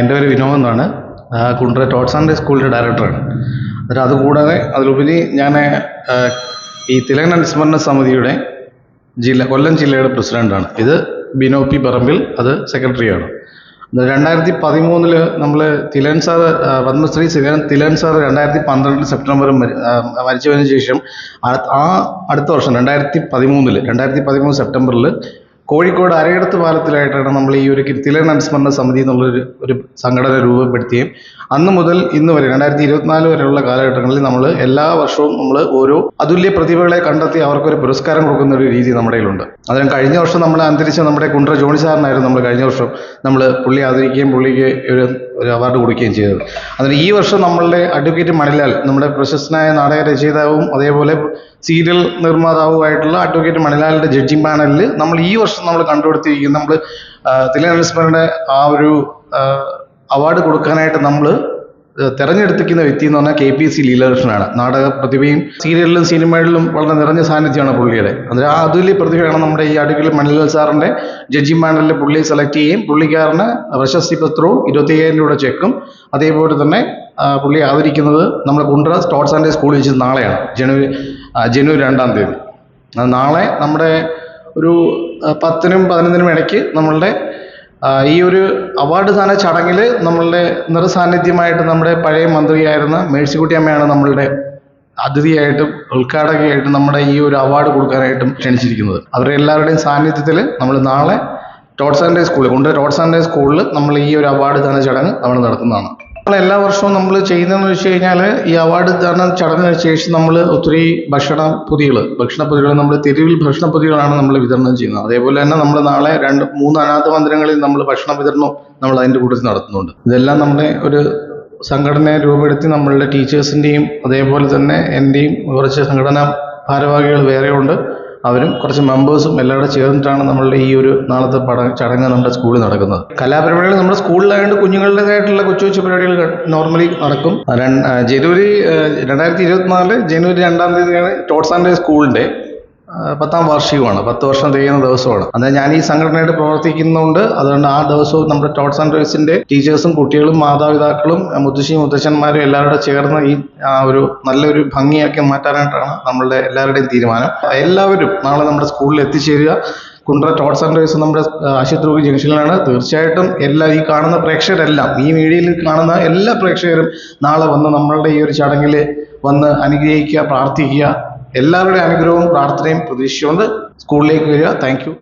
എന്റെ പേര് വിനോദ് എന്നാണ്. ആ, കുണ്ട്ര ടോട്ട്സ് ആൻഡ് സ്കൂളിന്റെ ഡയറക്ടറാണ്. എന്നിട്ട് അതുകൂടാതെ അതിലുപരി ഞാൻ ഈ തിലകൻ അനുസ്മരണ സമിതിയുടെ ജില്ല കൊല്ലം ജില്ലയുടെ പ്രസിഡന്റാണ് ഇത് ബിനോ പി പറമ്പിൽ അത് സെക്രട്ടറിയാണ്. രണ്ടായിരത്തി പതിമൂന്നിൽ നമ്മൾ തിലൻ സാർ പത്മശ്രീ തിലകൻ തിലൻ സാർ രണ്ടായിരത്തി പന്ത്രണ്ട് സെപ്റ്റംബർ മരിച്ചതിന് ശേഷം ആ അടുത്ത വർഷം രണ്ടായിരത്തി പതിമൂന്നിൽ രണ്ടായിരത്തി പതിമൂന്ന് സെപ്റ്റംബറിൽ കോഴിക്കോട് അരയിടത്ത് പാലത്തിലായിട്ടാണ് നമ്മൾ ഈ ഒരു തിലകൻ അനുസ്മരണ സമിതി എന്നുള്ളൊരു ഒരു സംഘടന രൂപപ്പെടുത്തുകയും അന്ന് മുതൽ ഇന്ന് വരെ രണ്ടായിരത്തി ഇരുപത്തിനാല് വരെയുള്ള കാലഘട്ടങ്ങളിൽ നമ്മൾ എല്ലാ വർഷവും നമ്മൾ ഓരോ അതുല്യ പ്രതിഭകളെ കണ്ടെത്തി അവർക്കൊരു പുരസ്കാരം കൊടുക്കുന്ന ഒരു രീതി നമ്മുടെ കയ്യിലുണ്ട്. അതിന് കഴിഞ്ഞ വർഷം നമ്മൾ അന്തരിച്ച നമ്മുടെ കുണ്ട്ര ജോണി സാറിനായിരുന്നു നമ്മൾ കഴിഞ്ഞ വർഷം നമ്മൾ പുള്ളി ആദരിക്കുകയും പുള്ളിക്ക് ഒരു ഒരു അവാർഡ് കൊടുക്കുകയും ചെയ്തത്. അതിന് ഈ വർഷം നമ്മളുടെ അഡ്വക്കേറ്റ് മണിലാൽ നമ്മുടെ പ്രശസ്തനായ നാടക രചയിതാവും അതേപോലെ സീരിയൽ നിർമ്മാതാവുമായിട്ടുള്ള അഡ്വക്കേറ്റ് മണിലാലിന്റെ ജഡ്ജിങ് പാനലിൽ നമ്മൾ ഈ വർഷം നമ്മൾ കണ്ടുപിടുത്തിയിരിക്കുന്ന നമ്മൾ തിലകനുസ്മരുടെ ആ ഒരു അവാർഡ് കൊടുക്കാനായിട്ട് നമ്മൾ തെരഞ്ഞെടുത്തിരിക്കുന്ന വ്യക്തി എന്ന് പറഞ്ഞാൽ കെ പി സി ലീലാകൃഷ്ണനാണ്. നാടക പ്രതിഭയും സീരിയലിലും സിനിമകളിലും വളരെ നിറഞ്ഞ സാന്നിധ്യമാണ് പുള്ളിയുടെ. അതിൽ അതുല്യ പ്രതിഭയാണ് നമ്മുടെ ഈ അടുക്കൽ മണിലാൽ സാറിന്റെ ജഡ്ജി മാനലിൽ പുള്ളിയെ സെലക്ട് ചെയ്യുകയും പുള്ളിക്കാരന് പ്രശസ്തി പത്രവും ഇരുപത്തി അയ്യായിരം രൂപയുടെ ചെക്കും അതേപോലെ തന്നെ പുള്ളി ആദരിക്കുന്നത് നമ്മുടെ കുണ്ട്ര സ്പോർട്സ് ആൻഡ് സ്കൂളിൽ വെച്ച് നാളെയാണ് ജനുവരി ജനുവരി രണ്ടാം തീയതി. നാളെ നമ്മുടെ ഒരു പത്തിനും പതിനൊന്നിനും ഇടയ്ക്ക് നമ്മളുടെ ഈ ഒരു അവാർഡ് ദാന ചടങ്ങിൽ നമ്മളുടെ നിറസാന്നിധ്യമായിട്ട് നമ്മുടെ പഴയ മന്ത്രിയായിരുന്ന മേഴ്സിക്കുട്ടി അമ്മയാണ് നമ്മളുടെ അതിഥിയായിട്ടും ഉദ്ഘാടകയായിട്ടും നമ്മുടെ ഈ ഒരു അവാർഡ് കൊടുക്കാനായിട്ടും ക്ഷണിച്ചിരിക്കുന്നത്. അവരുടെ എല്ലാവരുടെയും സാന്നിധ്യത്തിൽ നമ്മൾ നാളെ ടോട്ട് സൺഡേ സ്കൂളിൽ കൊണ്ട് ടോട്ട് സൺഡേ സ്കൂളിൽ നമ്മൾ ഈ ഒരു അവാർഡ് ദാന ചടങ്ങ് നമ്മൾ നടത്തുന്നതാണ്. എല്ലാ വർഷവും നമ്മൾ ചെയ്യുന്നതെന്ന് വെച്ച് കഴിഞ്ഞാൽ ഈ അവാർഡ് ദാന ചടങ്ങിന് ശേഷം നമ്മൾ ഒത്തിരി ഭക്ഷണ പൊതികൾ ഭക്ഷണ പൊതികൾ നമ്മൾ തെരുവിൽ ഭക്ഷണ പൊതികളാണ് നമ്മൾ വിതരണം ചെയ്യുന്നത്. അതേപോലെ തന്നെ നമ്മൾ നാളെ രണ്ട് മൂന്ന് അനാഥ മന്ദിരങ്ങളിൽ നമ്മൾ ഭക്ഷണ വിതരണം നമ്മൾ അതിന്റെ കൂട്ടത്തിൽ നടത്തുന്നുണ്ട്. ഇതെല്ലാം നമ്മുടെ ഒരു സംഘടനയെ രൂപപ്പെടുത്തി നമ്മളുടെ ടീച്ചേഴ്സിന്റെയും അതേപോലെ തന്നെ എന്റെയും കുറച്ച് സംഘടനാ ഭാരവാഹികൾ വേറെയുണ്ട്. അവരും കുറച്ച് മെമ്പേഴ്സും എല്ലാം കൂടെ ചേർന്നിട്ടാണ് നമ്മളുടെ ഈ ഒരു നാളത്തെ പട ചടങ്ങ് നമ്മുടെ സ്കൂളിൽ നടക്കുന്നത്. കലാപരിപാടികൾ നമ്മുടെ സ്കൂളിലായതുകൊണ്ട് കുഞ്ഞുങ്ങളുടേതായിട്ടുള്ള കൊച്ചു കൊച്ചു പരിപാടികൾ നോർമലി നടക്കും. ജനുവരി രണ്ടായിരത്തി ഇരുപത്തിനാല് ജനുവരി രണ്ടാം തീയതിയാണ് ടോട്ട്സ് ആൻഡ് സ്കൂളിന്റെ പത്താം വാർഷികമാണ്. പത്ത് വർഷം തികയുന്ന ദിവസമാണ്. അന്നേരം ഞാൻ ഈ സംഘടനയായിട്ട് പ്രവർത്തിക്കുന്നുണ്ട്. അതുകൊണ്ട് ആ ദിവസവും നമ്മുടെ ടോട്ട്സ് ആൻഡ് ടീച്ചേഴ്സും കുട്ടികളും മാതാപിതാക്കളും മുത്തശ്ശി മുത്തശ്ശന്മാരും എല്ലാവരും ചേർന്ന് ഈ ഒരു നല്ലൊരു ഭംഗിയാക്കി മാറ്റാനായിട്ടാണ് നമ്മളുടെ എല്ലാവരുടെയും തീരുമാനം. എല്ലാവരും നാളെ നമ്മുടെ സ്കൂളിൽ എത്തിച്ചേരുക. കുണ്ട്ര ടോട്ട്സ് ആൻഡ് റേസ് നമ്മുടെ ആശുപത്രി ജംഗ്ഷനിലാണ്. തീർച്ചയായിട്ടും എല്ലാ ഈ കാണുന്ന പ്രേക്ഷകരെല്ലാം ഈ മീഡിയയിൽ കാണുന്ന എല്ലാ പ്രേക്ഷകരും നാളെ വന്ന് നമ്മളുടെ ഈ ഒരു ചടങ്ങിൽ വന്ന് അനുഗ്രഹിക്കുക പ്രാർത്ഥിക്കുക. എല്ലാവരുടെയും അനുഗ്രഹവും പ്രാർത്ഥനയും പ്രതീക്ഷിച്ചുകൊണ്ട് സ്കൂളിലേക്ക് വരിക. താങ്ക്